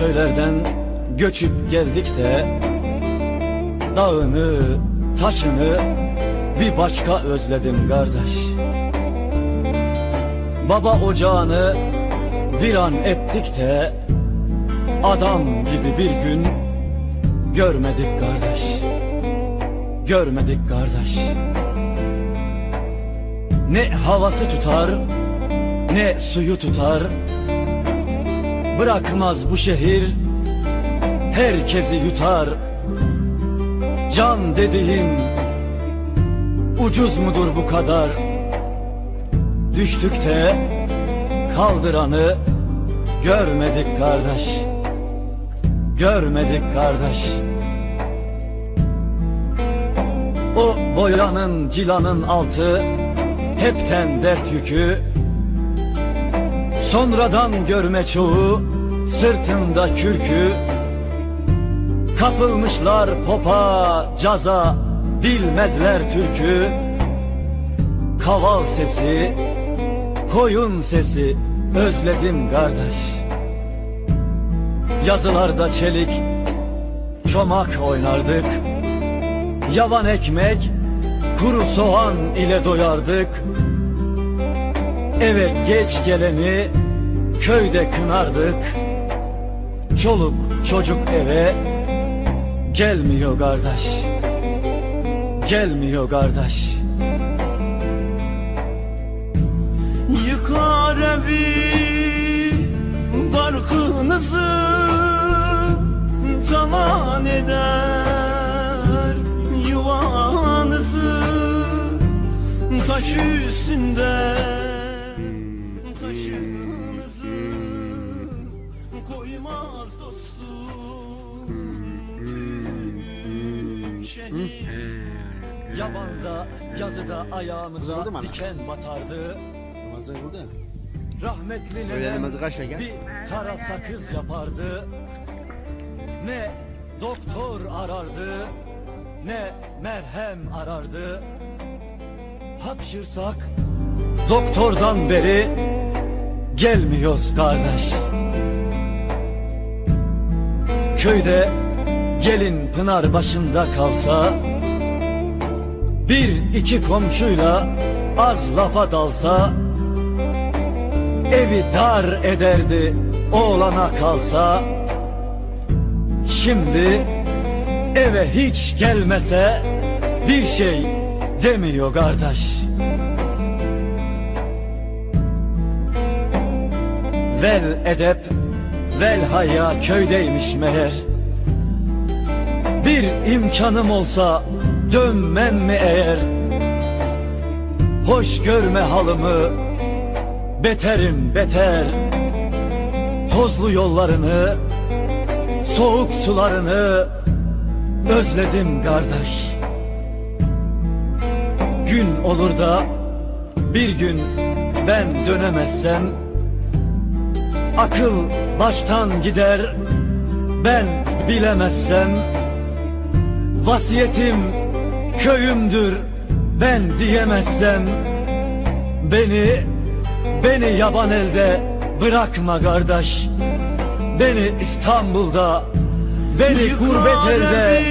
köylerden göçüp geldik de Dağını, taşını bir başka özledim kardeş. Baba ocağını bir an ettik de Adam gibi bir gün görmedik kardeş. Görmedik kardeş. Ne havası tutar ne suyu tutar Bırakmaz bu şehir. Herkesi yutar. Can dediğin ucuz mudur bu kadar? Düştük de kaldıranı görmedik kardeş. Görmedik kardeş. O boyanın cilanın altı hepten dert yükü Sonradan görme çoğu sırtında kürkü. Kapılmışlar popa, caza, bilmezler türkü. Kaval sesi, koyun sesi özledim kardeş. Yazılarda çelik, çomak oynardık. Yavan ekmek, kuru soğan ile doyardık. Eve geç geleni köyde kınardık. Çoluk çocuk eve gelmiyor kardeş Gelmiyor kardeş. Yıkar evi barkınızı Talan eder yuvanızı. Taş Yabanda yazıda ayağımıza Uzandı mı? ana? diken batardı. Namazda burada. Rahmetli Öyle nenem namazı bir kara sakız yapardı? Ne doktor arardı Ne merhem arardı. Hapşırsak doktordan beri gelmiyoruz kardeş. Köyde gelin pınar başında kalsa Bir iki komşuyla az lafa dalsa Evi dar ederdi oğlana kalsa. Şimdi eve hiç gelmese bir şey demiyor kardeş. Vel edep, vel haya köydeymiş meğer. Bir imkanım olsa dönmem mi eğer? Hoş görme halımı beterim beter. Tozlu yollarını, soğuk sularını özledim kardeş. Gün olur da bir gün ben dönemezsem Akıl baştan gider ben bilemezsem. Vasiyetim köyümdür ben diyemezsem. Beni, beni yaban elde bırakma kardeş. Beni İstanbul'da, beni gurbet elde